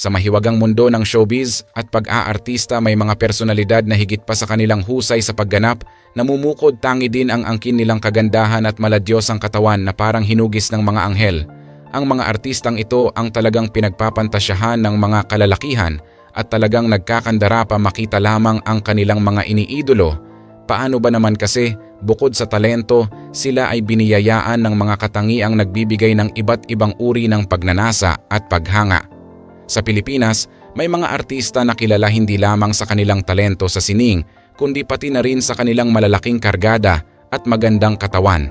Sa mahiwagang mundo ng showbiz at pag-aartista may mga personalidad na higit pa sa kanilang husay sa pagganap, namumukod tangi din ang angkin nilang kagandahan at maladyos ang katawan na parang hinugis ng mga anghel. Ang mga artistang ito ang talagang pinagpapantasyahan ng mga kalalakihan at talagang nagkakandara pa makita lamang ang kanilang mga iniidolo. Paano ba naman kasi, bukod sa talento, sila ay biniyayaan ng mga katangiang nagbibigay ng iba't ibang uri ng pagnanasa at paghanga. Sa Pilipinas, may mga artista na kilala hindi lamang sa kanilang talento sa sining, kundi pati na rin sa kanilang malalaking kargada at magandang katawan.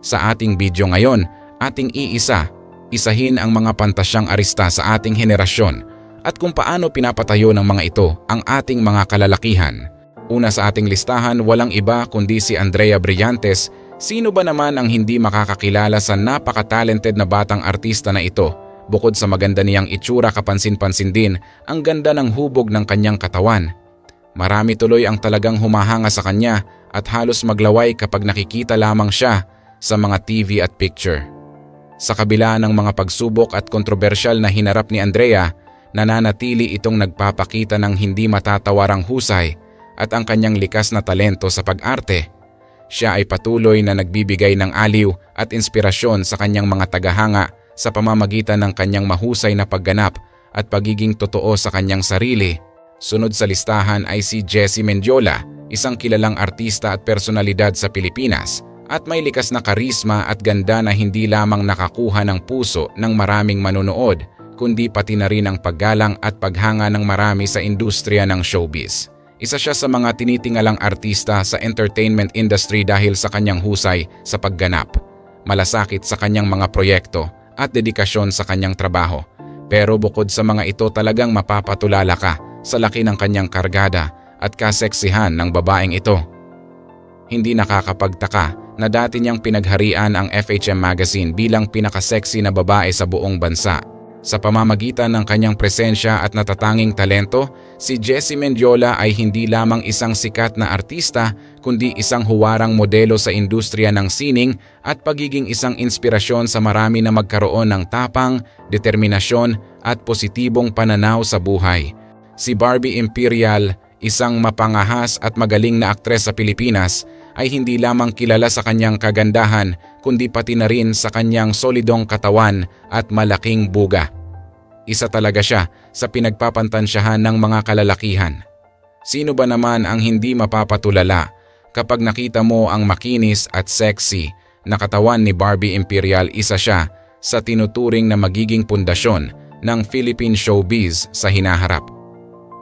Sa ating video ngayon, ating iisa, isahin ang mga pantasyang arista sa ating henerasyon at kung paano pinapatayo ng mga ito ang ating mga kalalakihan. Una sa ating listahan walang iba kundi si Andrea Brillantes. Sino ba naman ang hindi makakakilala sa napaka-talented na batang artista na ito? Bukod sa maganda niyang itsura kapansin-pansin din ang ganda ng hubog ng kanyang katawan. Marami tuloy ang talagang humahanga sa kanya at halos maglaway kapag nakikita lamang siya sa mga TV at picture. Sa kabila ng mga pagsubok at kontrobersyal na hinarap ni Andrea, nananatili itong nagpapakita ng hindi matatawarang husay at ang kanyang likas na talento sa pag-arte. Siya ay patuloy na nagbibigay ng aliw at inspirasyon sa kanyang mga tagahanga sa pamamagitan ng kanyang mahusay na pagganap at pagiging totoo sa kanyang sarili. Sunod sa listahan ay si Jessie Mendiola, isang kilalang artista at personalidad sa Pilipinas at may likas na karisma at ganda na hindi lamang nakakuha ng puso ng maraming manonood kundi pati na rin ang paggalang at paghanga ng marami sa industriya ng showbiz. Isa siya sa mga tinitingalang artista sa entertainment industry dahil sa kanyang husay sa pagganap, malasakit sa kanyang mga proyekto at dedikasyon sa kanyang trabaho. Pero bukod sa mga ito talagang mapapatulala ka sa laki ng kanyang kargada at kaseksihan ng babaeng ito. Hindi nakakapagtaka na dati niyang pinagharian ang FHM Magazine bilang pinakaseksi na babae sa buong bansa. Sa pamamagitan ng kanyang presensya at natatanging talento, si Jessie Mendiola ay hindi lamang isang sikat na artista kundi isang huwarang modelo sa industriya ng sining at pagiging isang inspirasyon sa marami na magkaroon ng tapang, determinasyon at positibong pananaw sa buhay. Si Barbie Imperial, isang mapangahas at magaling na aktres sa Pilipinas, ay hindi lamang kilala sa kanyang kagandahan kundi pati na rin sa kanyang solidong katawan at malaking buga. Isa talaga siya sa pinagpapantansyahan ng mga kalalakihan. Sino ba naman ang hindi mapapatulala kapag nakita mo ang makinis at sexy na katawan ni Barbie Imperial isa siya sa tinuturing na magiging pundasyon ng Philippine showbiz sa hinaharap.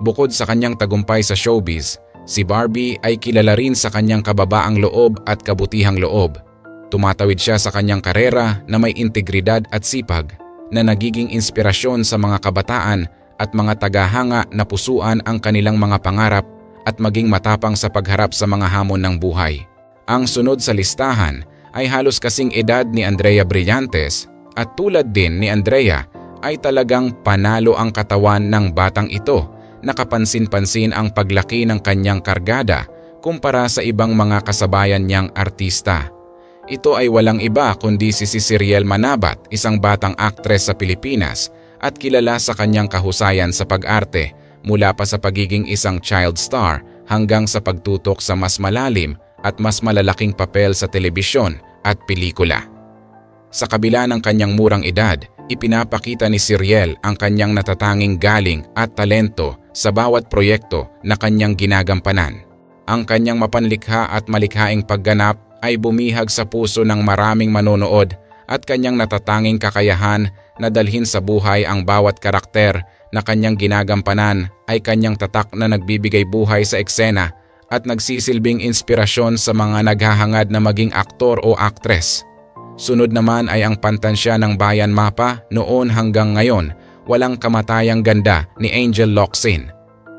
Bukod sa kanyang tagumpay sa showbiz, si Barbie ay kilala rin sa kanyang kababaang loob at kabutihang loob. Tumatawid siya sa kanyang karera na may integridad at sipag na nagiging inspirasyon sa mga kabataan at mga tagahanga na pusuan ang kanilang mga pangarap at maging matapang sa pagharap sa mga hamon ng buhay. Ang sunod sa listahan ay halos kasing edad ni Andrea Brillantes at tulad din ni Andrea ay talagang panalo ang katawan ng batang ito nakapansin-pansin ang paglaki ng kanyang kargada kumpara sa ibang mga kasabayan niyang artista. Ito ay walang iba kundi si Ciceriel Manabat, isang batang aktres sa Pilipinas at kilala sa kanyang kahusayan sa pag-arte mula pa sa pagiging isang child star hanggang sa pagtutok sa mas malalim at mas malalaking papel sa telebisyon at pelikula. Sa kabila ng kanyang murang edad, ipinapakita ni Ciriel ang kanyang natatanging galing at talento sa bawat proyekto na kanyang ginagampanan. Ang kanyang mapanlikha at malikhaing pagganap ay bumihag sa puso ng maraming manonood at kanyang natatanging kakayahan na dalhin sa buhay ang bawat karakter na kanyang ginagampanan ay kanyang tatak na nagbibigay buhay sa eksena at nagsisilbing inspirasyon sa mga naghahangad na maging aktor o aktres. Sunod naman ay ang pantansya ng Bayan Mapa noon hanggang ngayon, walang kamatayang ganda ni Angel Locsin.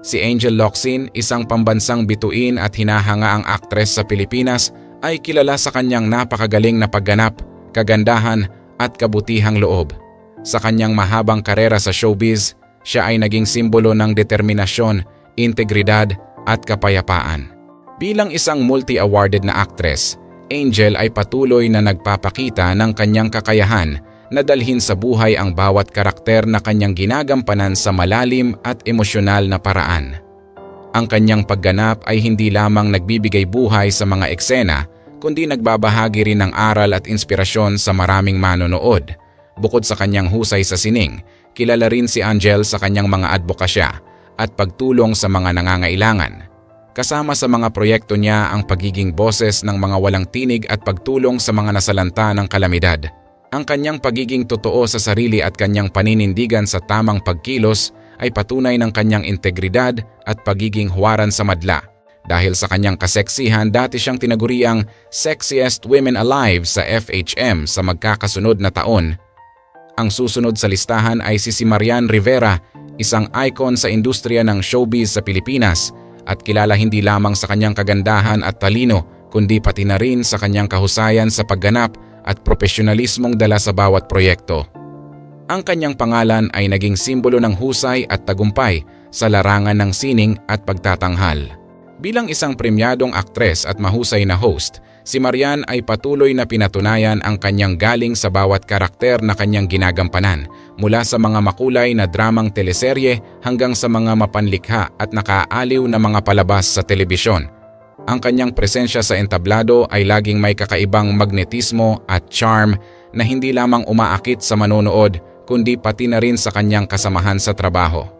Si Angel Locsin, isang pambansang bituin at hinahanga ang aktres sa Pilipinas ay kilala sa kanyang napakagaling na pagganap, kagandahan at kabutihang loob. Sa kanyang mahabang karera sa showbiz, siya ay naging simbolo ng determinasyon, integridad at kapayapaan. Bilang isang multi-awarded na actress, Angel ay patuloy na nagpapakita ng kanyang kakayahan na dalhin sa buhay ang bawat karakter na kanyang ginagampanan sa malalim at emosyonal na paraan. Ang kanyang pagganap ay hindi lamang nagbibigay buhay sa mga eksena, kundi nagbabahagi rin ng aral at inspirasyon sa maraming manonood. Bukod sa kanyang husay sa sining, kilala rin si Angel sa kanyang mga advokasya at pagtulong sa mga nangangailangan. Kasama sa mga proyekto niya ang pagiging boses ng mga walang tinig at pagtulong sa mga nasalanta ng kalamidad. Ang kanyang pagiging totoo sa sarili at kanyang paninindigan sa tamang pagkilos ay patunay ng kanyang integridad at pagiging huwaran sa madla. Dahil sa kanyang kaseksihan, dati siyang tinaguriang Sexiest Women Alive sa FHM sa magkakasunod na taon. Ang susunod sa listahan ay si si Marian Rivera, isang icon sa industriya ng showbiz sa Pilipinas at kilala hindi lamang sa kanyang kagandahan at talino kundi pati na rin sa kanyang kahusayan sa pagganap at profesionalismong dala sa bawat proyekto. Ang kanyang pangalan ay naging simbolo ng husay at tagumpay sa larangan ng sining at pagtatanghal. Bilang isang premyadong aktres at mahusay na host, si Marian ay patuloy na pinatunayan ang kanyang galing sa bawat karakter na kanyang ginagampanan mula sa mga makulay na dramang teleserye hanggang sa mga mapanlikha at nakaaliw na mga palabas sa telebisyon. Ang kanyang presensya sa entablado ay laging may kakaibang magnetismo at charm na hindi lamang umaakit sa manonood kundi pati na rin sa kanyang kasamahan sa trabaho.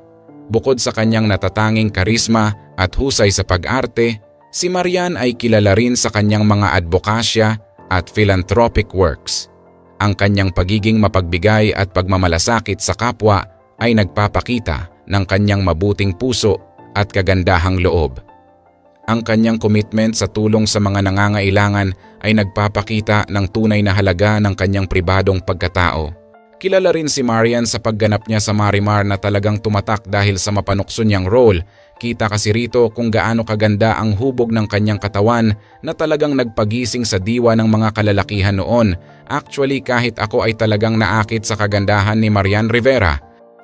Bukod sa kanyang natatanging karisma at husay sa pag-arte, Si Marian ay kilala rin sa kanyang mga advokasya at philanthropic works. Ang kanyang pagiging mapagbigay at pagmamalasakit sa kapwa ay nagpapakita ng kanyang mabuting puso at kagandahang loob. Ang kanyang commitment sa tulong sa mga nangangailangan ay nagpapakita ng tunay na halaga ng kanyang pribadong pagkatao. Kilala rin si Marian sa pagganap niya sa Marimar na talagang tumatak dahil sa mapanukso niyang role Kita kasi rito kung gaano kaganda ang hubog ng kanyang katawan na talagang nagpagising sa diwa ng mga kalalakihan noon. Actually kahit ako ay talagang naakit sa kagandahan ni Marian Rivera.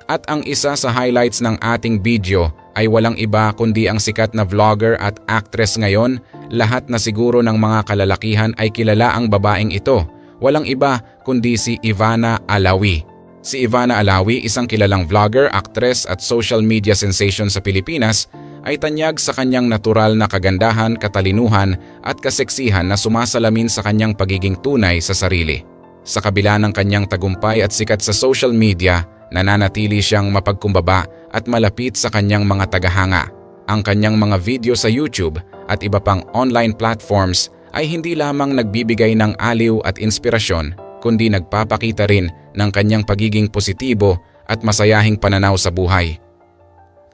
At ang isa sa highlights ng ating video ay walang iba kundi ang sikat na vlogger at actress ngayon. Lahat na siguro ng mga kalalakihan ay kilala ang babaeng ito. Walang iba kundi si Ivana Alawi. Si Ivana Alawi, isang kilalang vlogger, actress at social media sensation sa Pilipinas, ay tanyag sa kanyang natural na kagandahan, katalinuhan at kaseksihan na sumasalamin sa kanyang pagiging tunay sa sarili. Sa kabila ng kanyang tagumpay at sikat sa social media, nananatili siyang mapagkumbaba at malapit sa kanyang mga tagahanga. Ang kanyang mga video sa YouTube at iba pang online platforms ay hindi lamang nagbibigay ng aliw at inspirasyon kundi nagpapakita rin ng kanyang pagiging positibo at masayahing pananaw sa buhay.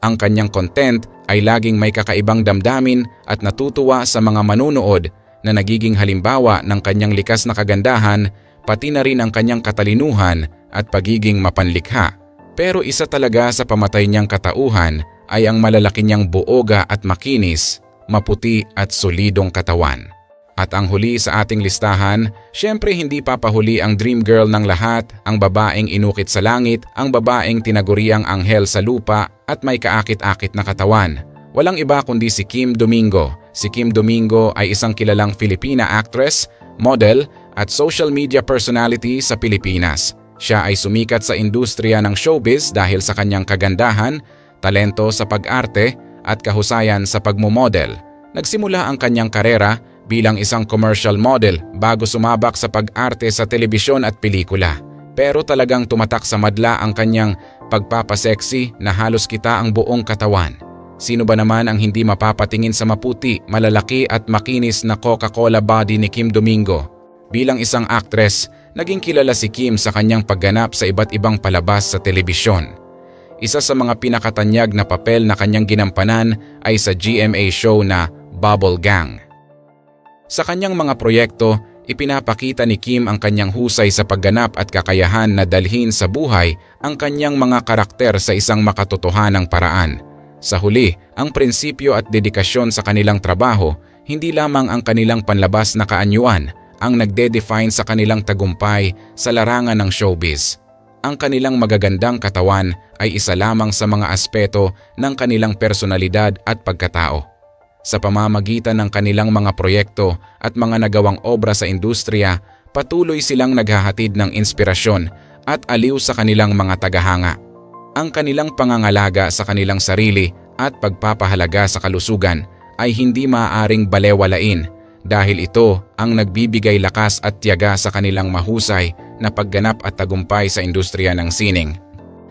Ang kanyang content ay laging may kakaibang damdamin at natutuwa sa mga manunood na nagiging halimbawa ng kanyang likas na kagandahan pati na rin ang kanyang katalinuhan at pagiging mapanlikha. Pero isa talaga sa pamatay niyang katauhan ay ang malalaki niyang buoga at makinis, maputi at solidong katawan. At ang huli sa ating listahan, syempre hindi papahuli ang dream girl ng lahat, ang babaeng inukit sa langit, ang babaeng tinaguriang anghel sa lupa at may kaakit-akit na katawan. Walang iba kundi si Kim Domingo. Si Kim Domingo ay isang kilalang Filipina actress, model at social media personality sa Pilipinas. Siya ay sumikat sa industriya ng showbiz dahil sa kanyang kagandahan, talento sa pag-arte at kahusayan sa pagmumodel. Nagsimula ang kanyang karera bilang isang commercial model bago sumabak sa pag-arte sa telebisyon at pelikula. Pero talagang tumatak sa madla ang kanyang pagpapaseksi na halos kita ang buong katawan. Sino ba naman ang hindi mapapatingin sa maputi, malalaki at makinis na Coca-Cola body ni Kim Domingo? Bilang isang actress, naging kilala si Kim sa kanyang pagganap sa iba't ibang palabas sa telebisyon. Isa sa mga pinakatanyag na papel na kanyang ginampanan ay sa GMA show na Bubble Gang. Sa kanyang mga proyekto, ipinapakita ni Kim ang kanyang husay sa pagganap at kakayahan na dalhin sa buhay ang kanyang mga karakter sa isang makatotohanang paraan. Sa huli, ang prinsipyo at dedikasyon sa kanilang trabaho, hindi lamang ang kanilang panlabas na kaanyuan ang nagde-define sa kanilang tagumpay sa larangan ng showbiz. Ang kanilang magagandang katawan ay isa lamang sa mga aspeto ng kanilang personalidad at pagkatao sa pamamagitan ng kanilang mga proyekto at mga nagawang obra sa industriya, patuloy silang naghahatid ng inspirasyon at aliw sa kanilang mga tagahanga. Ang kanilang pangangalaga sa kanilang sarili at pagpapahalaga sa kalusugan ay hindi maaaring balewalain dahil ito ang nagbibigay lakas at tiyaga sa kanilang mahusay na pagganap at tagumpay sa industriya ng sining.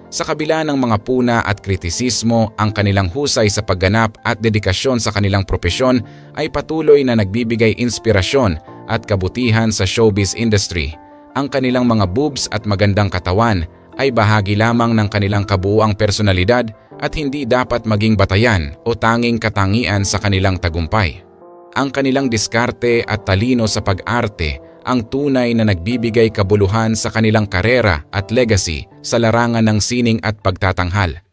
Sa kabila ng mga puna at kritisismo, ang kanilang husay sa pagganap at dedikasyon sa kanilang propesyon ay patuloy na nagbibigay inspirasyon at kabutihan sa showbiz industry. Ang kanilang mga boobs at magandang katawan ay bahagi lamang ng kanilang kabuuang personalidad at hindi dapat maging batayan o tanging katangian sa kanilang tagumpay. Ang kanilang diskarte at talino sa pag-arte ang tunay na nagbibigay kabuluhan sa kanilang karera at legacy sa larangan ng sining at pagtatanghal.